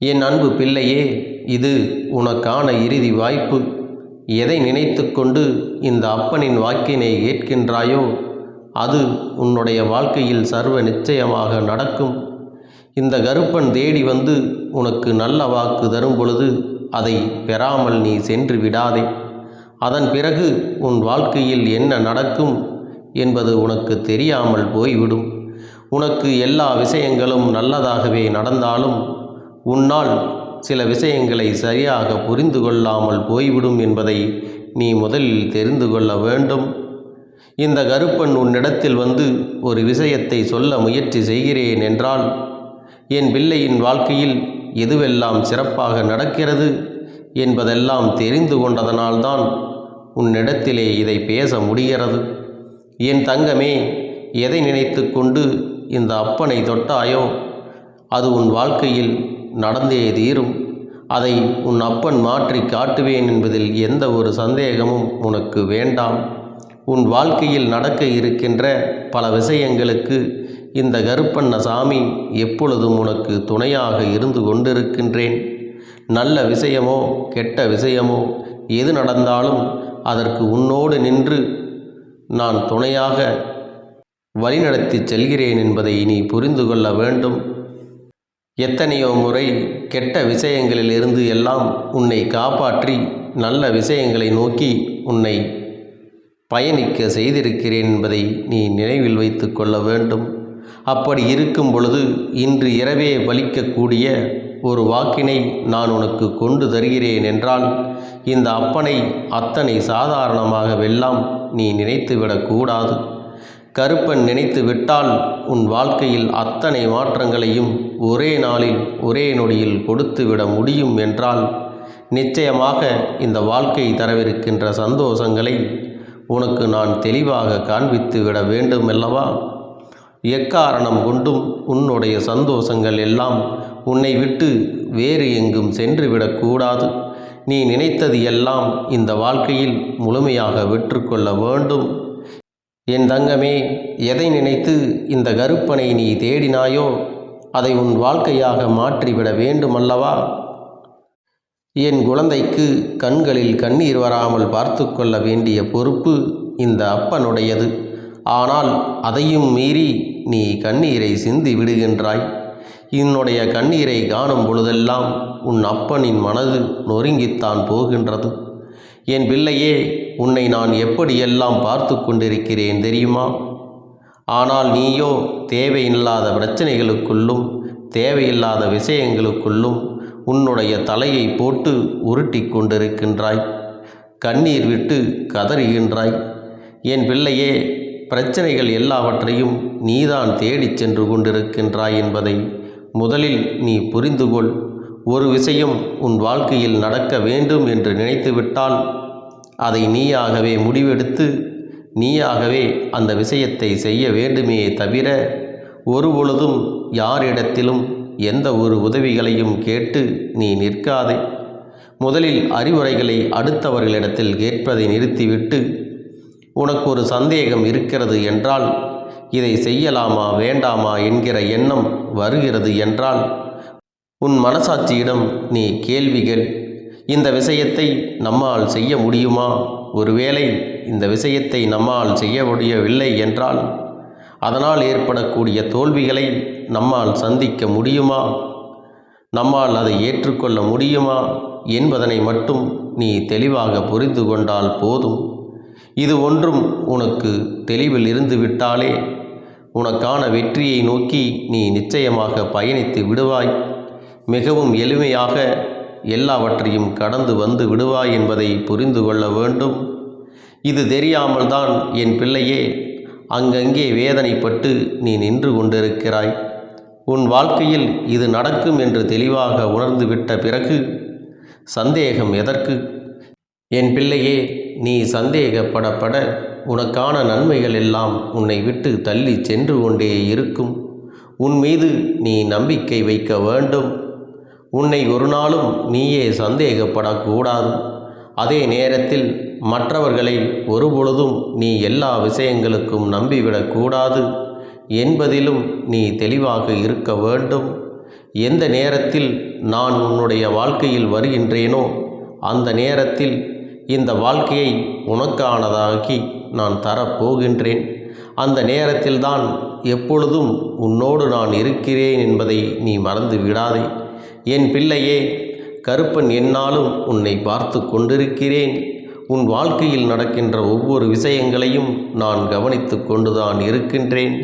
என் அன்பு பிள்ளையே இது உனக்கான இறுதி வாய்ப்பு. எதை நினைத்து கொண்டு இந்த அப்பனின் வாக்கினை கேட்கின்றாயோ அது உன்னுடைய வாழ்க்கையில் சர்வ நிச்சயமாக நடக்கும். இந்த கருப்பன் தேடி வந்து உனக்கு நல்ல வாக்கு தரும் பொழுது அதை பெறாமல் நீ சென்று விடாதே. அதன் பிறகு உன் வாழ்க்கையில் என்ன நடக்கும் என்பது உனக்கு தெரியாமல் போய்விடும். உனக்கு எல்லா விஷயங்களும் நல்லதாகவே நடந்தாலும் உன்னால் சில விஷயங்களை சரியாக புரிந்து கொள்ளாமல் போய்விடும் என்பதை நீ முதலில் தெரிந்து கொள்ள வேண்டும். இந்த கருப்பன் உன்னிடத்தில் வந்து ஒரு விஷயத்தை சொல்ல முயற்சி செய்கிறேன் என்றால் என் பிள்ளையின் வாழ்க்கையில் எதுவெல்லாம் சிறப்பாக நடக்கிறது என்பதெல்லாம் தெரிந்து கொண்டதனால்தான் உன்னிடத்திலே இதை பேச முடிகிறது. என் தங்கமே எதை நினைத்து கொண்டு இந்த அப்பனை தொட்டாயோ? அது உன் வாழ்க்கையில் நடந்தே தீரும். அதை உன் அப்பன் மாற்றி காட்டுவேன் என்பதில் எந்த ஒரு சந்தேகமும் உனக்கு வேண்டாம். உன் வாழ்க்கையில் நடக்க இருக்கின்ற பல விஷயங்களுக்கு இந்த கருப்பண்ண சாமி எப்பொழுதும் உனக்கு துணையாக இருந்து கொண்டிருக்கின்றேன். நல்ல விஷயமோ கெட்ட விஷயமோ எது நடந்தாலும் அதற்கு உன்னோடு நின்று நான் துணையாக வழிநடத்தி செல்கிறேன் என்பதை நீ புரிந்து கொள்ள வேண்டும். எத்தனையோ முறை கெட்ட விஷயங்களிலிருந்து எல்லாம் உன்னை காப்பாற்றி நல்ல விஷயங்களை நோக்கி உன்னை பயணிக்க செய்திருக்கிறேன் என்பதை நீ நினைவில் வைத்து கொள்ள வேண்டும். அப்படி இருக்கும் பொழுது இன்று இரவே பலிக்கக்கூடிய ஒரு வாக்கினை நான் உனக்கு கொண்டு தருகிறேன் என்றால் இந்த அப்பனை அத்தனை சாதாரணமாக வெல்லாம் நீ நினைத்துவிடக்கூடாது கருப்பன் நினைத்து விட்டால் உன் வாழ்க்கையில் அத்தனை மாற்றங்களையும் ஒரே நாளில் ஒரே நொடியில் கொடுத்துவிட முடியும் என்றால் நிச்சயமாக இந்த வாழ்க்கை தரவிருக்கின்ற சந்தோஷங்களை உனக்கு நான் தெளிவாக காண்பித்து விட வேண்டும் அல்லவா எக்காரணம் கொண்டும் உன்னுடைய சந்தோஷங்கள் எல்லாம் உன்னை விட்டு வேறு எங்கும் சென்று விடக்கூடாது நீ நினைத்தது எல்லாம் இந்த வாழ்க்கையில் முழுமையாக வெற்றுக்கொள்ள வேண்டும். என் தங்கமே எதை நினைத்து இந்த கருப்பனை நீ தேடினாயோ அதை உன் வாழ்க்கையாக மாற்றிவிட வேண்டுமல்லவா? என் குழந்தைக்கு கண்களில் கண்ணீர் வராமல் பார்த்து கொள்ள வேண்டிய பொறுப்பு இந்த அப்பனுடையது. ஆனால் அதையும் மீறி நீ கண்ணீரை சிந்தி விடுகின்றாய். என்னுடைய கண்ணீரை காணும் பொழுதெல்லாம் உன் அப்பனின் மனது நொறுங்கித்தான் போகின்றது. என் பிள்ளையே உன்னை நான் எப்படியெல்லாம் பார்த்து கொண்டிருக்கிறேன் தெரியுமா? ஆனால் நீயோ தேவையில்லாத பிரச்சனைகளுக்குள்ளும் தேவையில்லாத விஷயங்களுக்குள்ளும் உன்னுடைய தலையை போட்டு உருட்டி கொண்டிருக்கின்றாய். கண்ணீர் விட்டு கதறுகின்றாய். என் பிள்ளையே பிரச்சனைகள் எல்லாவற்றையும் நீதான் தேடிச் சென்று கொண்டிருக்கின்றாய் என்பதை முதலில் நீ புரிந்து கொள் ஒரு விஷயம் உன் வாழ்க்கையில் நடக்க வேண்டும் என்று நினைத்துவிட்டால் அதை நீயாகவே முடிவெடுத்து நீயாகவே அந்த விஷயத்தை செய்ய வேண்டுமே தவிர ஒரு பொழுதும் யாரிடத்திலும் எந்த ஒரு உதவிகளையும் கேட்டு நீ நிற்காதே. முதலில் அறிவுரைகளை அடுத்தவர்களிடத்தில் கேட்பதை நிறுத்திவிட்டு உனக்கு ஒரு சந்தேகம் இருக்கிறது என்றால் இதை செய்யலாமா வேண்டாமா என்கிற எண்ணம் வருகிறது என்றால் உன் மனசாட்சியிடம் நீ கேள்விகள் இந்த விஷயத்தை நம்மால் செய்ய முடியுமா? ஒருவேளை இந்த விஷயத்தை நம்மால் செய்ய முடியவில்லை என்றால் அதனால் ஏற்படக்கூடிய தோல்விகளை நம்மால் சந்திக்க முடியுமா? நம்மால் அதை ஏற்றுக்கொள்ள முடியுமா? என்பதனை மட்டும் நீ தெளிவாக புரிந்து கொண்டால் போதும். இது ஒன்றும் உனக்கு தெளிவில் இருந்து விட்டாலே உனக்கான வெற்றியை நோக்கி நீ நிச்சயமாக பயணித்து விடுவாய். மிகவும் எளிமையாக எல்லாவற்றையும் கடந்து வந்து விடுவாய் என்பதை புரிந்து கொள்ள வேண்டும். இது தெரியாமல் தான் என் பிள்ளையே அங்கங்கே வேதனைப்பட்டு நீ நின்று கொண்டிருக்கிறாய். உன் வாழ்க்கையில் இது நடக்கும் என்று தெளிவாக உணர்ந்துவிட்ட பிறகு சந்தேகம் எதற்கு? என் பிள்ளையே நீ சந்தேகப்படப்பட உனக்கான நன்மைகள் எல்லாம் உன்னை விட்டு தள்ளி சென்று கொண்டே இருக்கும். உன் மீது நீ நம்பிக்கை வைக்க வேண்டும். உன்னை ஒரு நாளும் நீயே சந்தேகப்படக்கூடாது. அதே நேரத்தில் மற்றவர்களை ஒருபொழுதும் நீ எல்லா விஷயங்களுக்கும் நம்பிவிடக்கூடாது. என்பதிலும் நீ தெளிவாக இருக்க வேண்டும். எந்த நேரத்தில் நான் உன்னுடைய வாழ்க்கையில் வருகின்றேனோ அந்த நேரத்தில் இந்த வாழ்க்கையை உனக்கானதாக்கி நான் தரப்போகின்றேன். அந்த நேரத்தில்தான் எப்பொழுதும் உன்னோடு நான் இருக்கிறேன் என்பதை நீ மறந்து விடாதே என் பிள்ளையே கருப்பன் என்னாலும் உன்னை பார்த்து கொண்டிருக்கிறேன். உன் வாழ்க்கையில் நடக்கின்ற ஒவ்வொரு விஷயங்களையும் நான் கவனித்து கொண்டுதான் இருக்கின்றேன்.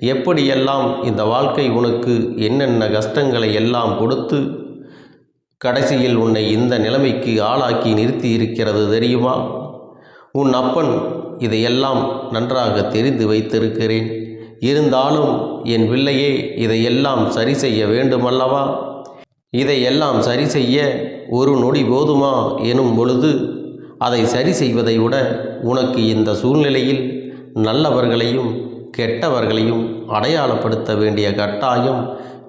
எப்படியெல்லாம் இந்த வாழ்க்கை உனக்கு என்னென்ன கஷ்டங்களை எல்லாம் கொடுத்து கடைசியில் உன்னை இந்த நிலைமைக்கு ஆளாக்கி நிறுத்தி இருக்கிறது தெரியுமா? உன் அப்பன் இதையெல்லாம் நன்றாக தெரிந்து வைத்திருக்கிறேன். இருந்தாலும் என் பிள்ளையே இதையெல்லாம் சரி செய்ய வேண்டுமல்லவா? இதையெல்லாம் சரி செய்ய ஒரு நொடி போதுமா எனும் பொழுது அதை சரி செய்வதை விட உனக்கு இந்த சூழ்நிலையில் நல்லவர்களையும் கெட்டவர்களையும் அடையாளப்படுத்த வேண்டிய கட்டாயம்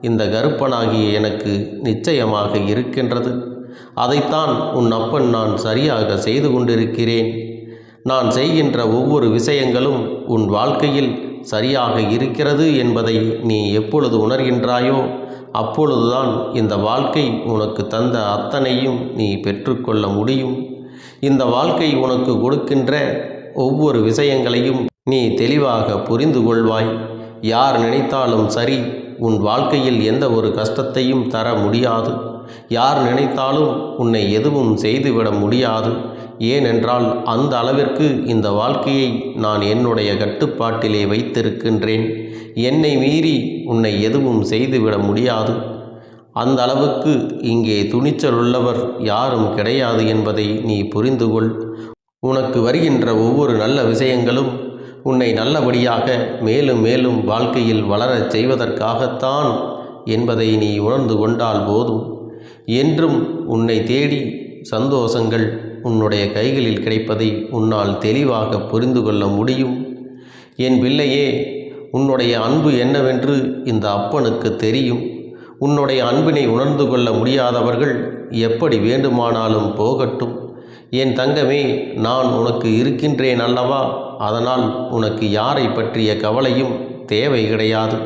இந்த கருப்பனாகிய எனக்கு நிச்சயமாக இருக்கின்றது. அதைத்தான் உன் அப்பன் நான் சரியாக செய்து கொண்டிருக்கிறேன். நான் செய்கின்ற ஒவ்வொரு விஷயங்களும் உன் வாழ்க்கையில் சரியாக இருக்கிறது என்பதை நீ எப்பொழுது உணர்கின்றாயோ அப்பொழுதுதான் இந்த வாழ்க்கை உனக்கு தந்த அத்தனையும் நீ பெற்றுக்கொள்ள முடியும். இந்த வாழ்க்கை உனக்கு கொடுக்கின்ற ஒவ்வொரு விஷயங்களையும் நீ தெளிவாக புரிந்து கொள்வாய். யார் நினைத்தாலும் சரி உன் வாழ்க்கையில் எந்த ஒரு கஷ்டத்தையும் தர முடியாது. யார் நினைத்தாலும் உன்னை எதுவும் செய்துவிட முடியாது. ஏனென்றால் அந்த அளவிற்கு இந்த வாழ்க்கையை நான் என்னுடைய கட்டுப்பாட்டிலே வைத்திருக்கின்றேன். என்னை மீறி உன்னை எதுவும் செய்துவிட முடியாது. அந்த அளவுக்கு இங்கே துணிச்சல் உள்ளவர் யாரும் கிடையாது என்பதை நீ புரிந்து கொள் உனக்கு வருகின்ற ஒவ்வொரு நல்ல விஷயங்களும் உன்னை நல்லபடியாக மேலும் மேலும் வாழ்க்கையில் வளரச் செய்வதற்காகத்தான் என்பதை நீ உணர்ந்து கொண்டால் போதும். என்றும் உன்னை தேடி சந்தோஷங்கள் உன்னுடைய கைகளில் கிடைப்பதை உன்னால் தெளிவாக புரிந்து கொள்ள முடியும். என் பிள்ளையே உன்னுடைய அன்பு என்னவென்று இந்த அப்பனுக்கு தெரியும். உன்னுடைய அன்பினை உணர்ந்து கொள்ள முடியாதவர்கள் எப்படி வேண்டுமானாலும் போகட்டும். என் தங்கமே நான் உனக்கு இருக்கின்றேன் அல்லவா? அதனால் உனக்கு யாரை பற்றிய கவலையும் தேவை கிடையாது.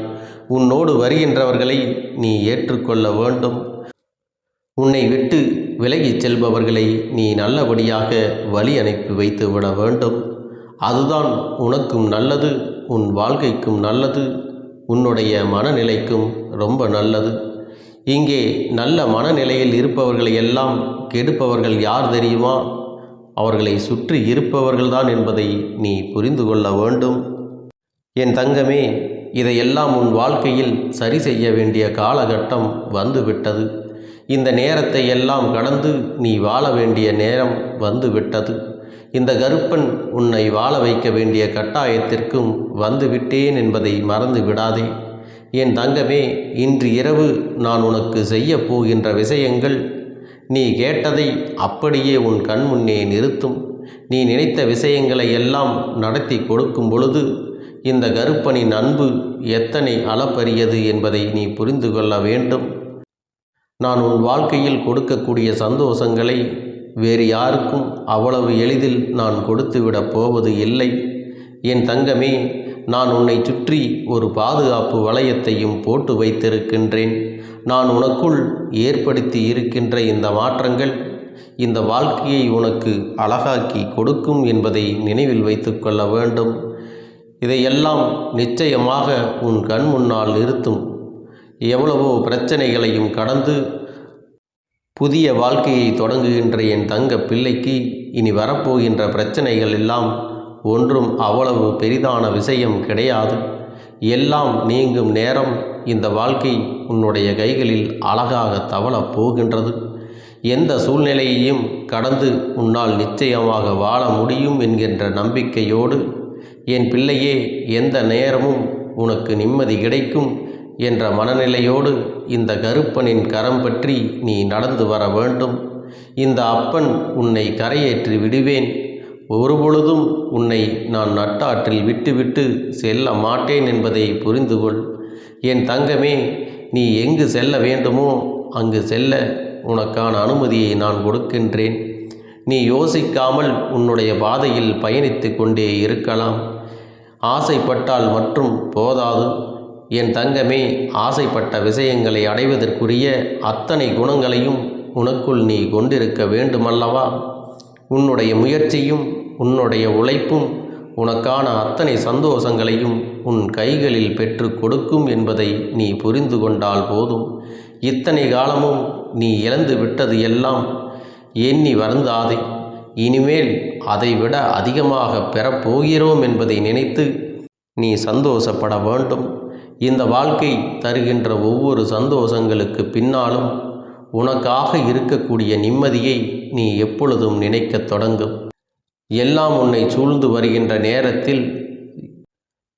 உன்னோடு வருகின்றவர்களை நீ ஏற்றுக்கொள்ள வேண்டும். உன்னை விட்டு விலகிச் செல்பவர்களை நீ நல்லபடியாக வழி அனுப்பி வைத்து விட வேண்டும். அதுதான் உனக்கும் நல்லது உன் வாழ்க்கைக்கும் நல்லது உன்னுடைய மனநிலைக்கும் ரொம்ப நல்லது. இங்கே நல்ல மனநிலையில் இருப்பவர்களை எல்லாம் கெடுப்பவர்கள் யார் தெரியுமா? அவர்களை சுற்றி இருப்பவர்கள்தான் என்பதை நீ புரிந்து கொள்ள வேண்டும். என் தங்கமே இதையெல்லாம் உன் வாழ்க்கையில் சரி செய்ய வேண்டிய காலகட்டம் வந்துவிட்டது. இந்த நேரத்தை எல்லாம் கடந்து நீ வாழ வேண்டிய நேரம் வந்துவிட்டது இந்த கருப்பன் உன்னை வாழ வைக்க வேண்டிய கட்டாயத்திற்கும் வந்துவிட்டேன் என்பதை மறந்து விடாதே. என் தங்கமே இன்று இரவு நான் உனக்கு செய்யப் போகின்ற விஷயங்கள் நீ கேட்டதை அப்படியே உன் கண் முன்னே நிறுத்தும். நீ நினைத்த விஷயங்களை எல்லாம் நடத்தி கொடுக்கும் பொழுது இந்த கருப்பனின் அன்பு எத்தனை அளப்பரியது என்பதை நீ புரிந்து கொள்ள வேண்டும். நான் உன் வாழ்க்கையில் கொடுக்கக்கூடிய சந்தோஷங்களை வேறு யாருக்கும் அவ்வளவு எளிதில் நான் கொடுத்துவிடப் போவது இல்லை. என் தங்கமே நான் உன்னை சுற்றி ஒரு பாதுகாப்பு வளையத்தையும் போட்டு வைத்திருக்கின்றேன். நான் உனக்குள் ஏற்படுத்தி இருக்கின்ற இந்த மாற்றங்கள் இந்த வாழ்க்கையை உனக்கு அழகாக்கி கொடுக்கும் என்பதை நினைவில் வைத்துக்கொள்ள வேண்டும். இதையெல்லாம் நிச்சயமாக உன் கண் முன்னால் நிறுத்தும். எவ்வளவோ பிரச்சனைகளையும் கடந்து புதிய வாழ்க்கையை தொடங்குகின்ற என் தங்க பிள்ளைக்கு இனி வரப்போகின்ற பிரச்சனைகள் எல்லாம் ஒன்றும் அவ்வளவு பெரிதான விஷயம் கிடையாது. எல்லாம் நீங்கும் நேரம் இந்த வாழ்க்கை உன்னுடைய கைகளில் அழகாக தவளப் போகின்றது. எந்த சூழ்நிலையையும் கடந்து உன்னால் நிச்சயமாக வாழ முடியும் என்கின்ற நம்பிக்கையோடு என் பிள்ளையே எந்த நேரமும் உனக்கு நிம்மதி கிடைக்கும். என்ற மனநிலையோடு இந்த கருப்பனின் கரம் பற்றி நீ நடந்து வர வேண்டும். இந்த அப்பன் உன்னை கரையேற்றி விடுவேன். ஒருபொழுதும் உன்னை நான் நட்டாற்றில் விட்டுவிட்டு செல்ல மாட்டேன் என்பதை புரிந்து கொள் என் தங்கமே நீ எங்கு செல்ல வேண்டுமோ அங்கு செல்ல உனக்கான அனுமதியை நான் கொடுக்கின்றேன். நீ யோசிக்காமல் உன்னுடைய பாதையில் பயணித்து கொண்டே இருக்கலாம். ஆசைப்பட்டால் மற்றும் போதாது. என் தங்கமே ஆசைப்பட்ட விஷயங்களை அடைவதற்குரிய அத்தனை குணங்களையும் உனக்குள் நீ கொண்டிருக்க வேண்டுமல்லவா? உன்னுடைய முயற்சியும் உன்னுடைய உழைப்பும் உனக்கான அத்தனை சந்தோஷங்களையும் உன் கைகளில் பெற்று கொடுக்கும் என்பதை நீ புரிந்து கொண்டால் போதும். இத்தனை காலமும் நீ இழந்து விட்டது எல்லாம் எண்ணி வருந்தாதே. இனிமேல் அதைவிட அதிகமாக பெறப்போகிறோம் என்பதை நினைத்து நீ சந்தோஷப்பட வேண்டும். இந்த வாழ்க்கை தருகின்ற ஒவ்வொரு சந்தோஷங்களுக்கு பின்னாலும் உனக்காக இருக்கக்கூடிய நிம்மதியை நீ எப்பொழுதும் நினைக்கத் தொடங்கும். எல்லாம் உன்னை சூழ்ந்து வருகின்ற நேரத்தில்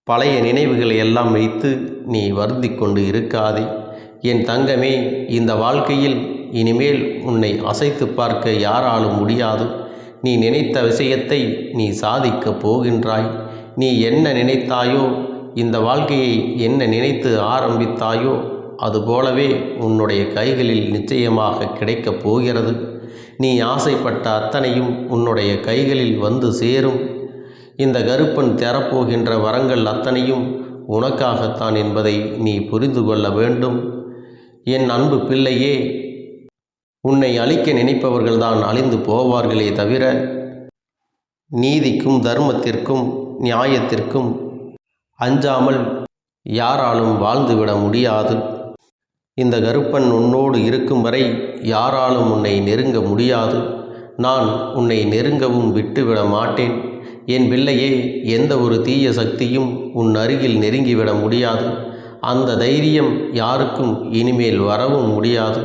பழைய நினைவுகளை எல்லாம் வைத்து நீ வருந்தி கொண்டு இருக்காதே. என் தங்கமே இந்த வாழ்க்கையில் இனிமேல் உன்னை அசைத்து பார்க்க யாராலும் முடியாது. நீ நினைத்த விஷயத்தை நீ சாதிக்கப் போகின்றாய். நீ என்ன நினைத்தாயோ இந்த வாழ்க்கையை என்ன நினைத்து ஆரம்பித்தாயோ அதுபோலவே உன்னுடைய கைகளில் நிச்சயமாக கிடைக்கப் போகிறது. நீ ஆசைப்பட்ட அத்தனையும் உன்னுடைய கைகளில் வந்து சேரும். இந்த கருப்பன் தரப்போகின்ற வரங்கள் அத்தனையும் உனக்காகத்தான் என்பதை நீ புரிந்து கொள்ள வேண்டும். என் அன்பு பிள்ளையே உன்னை அழிக்க நினைப்பவர்கள்தான் அழிந்து போவார்களே தவிர நீதிக்கும் தர்மத்திற்கும் நியாயத்திற்கும் அஞ்சாமல் யாராலும் வாழ்ந்துவிட முடியாது. இந்த கருப்பன் உன்னோடு இருக்கும் வரை யாராலும் உன்னை நெருங்க முடியாது. நான் உன்னை நெருங்கவும் விட்டுவிட மாட்டேன். என் பிள்ளையே எந்த ஒரு தீய சக்தியும் உன் அருகில் நெருங்கிவிட முடியாது. அந்த தைரியம் யாருக்கும் இனிமேல் வரவும் முடியாது.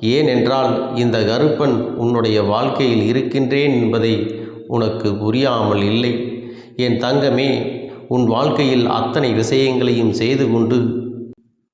ஏனென்றால் இந்த கருப்பன் உன்னுடைய வாழ்க்கையில் இருக்கின்றேன் என்பதை உனக்கு புரியாமல் இல்லை. என் தங்கமே உன் வாழ்க்கையில் அத்தனை விஷயங்களையும் செய்து கொண்டு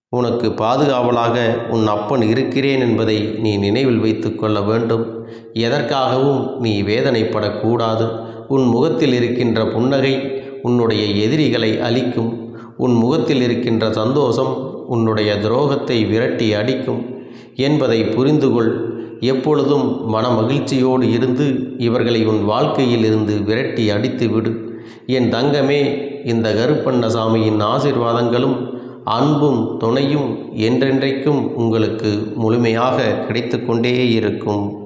உனக்கு பாதுகாவலாக உன் அப்பன் இருக்கிறேன் என்பதை நீ நினைவில் வைத்து கொள்ள வேண்டும். எதற்காகவும் நீ வேதனைப்படக்கூடாது. உன் முகத்தில் இருக்கின்ற புன்னகை உன்னுடைய எதிரிகளை அழிக்கும். உன் முகத்தில் இருக்கின்ற சந்தோஷம் உன்னுடைய துரோகத்தை விரட்டி அடிக்கும். என்பதை புரிந்துகொள். எப்பொழுதும் மன மகிழ்ச்சியோடு இருந்து இவர்களை உன் வாழ்க்கையில் இருந்து விரட்டி அடித்து விடு என் தங்கமே இந்த கருப்பண்ணசாமியின் ஆசிர்வாதங்களும் அன்பும் துணையும் என்றென்றைக்கும் உங்களுக்கு முழுமையாக கிடைத்து கொண்டே இருக்கும்.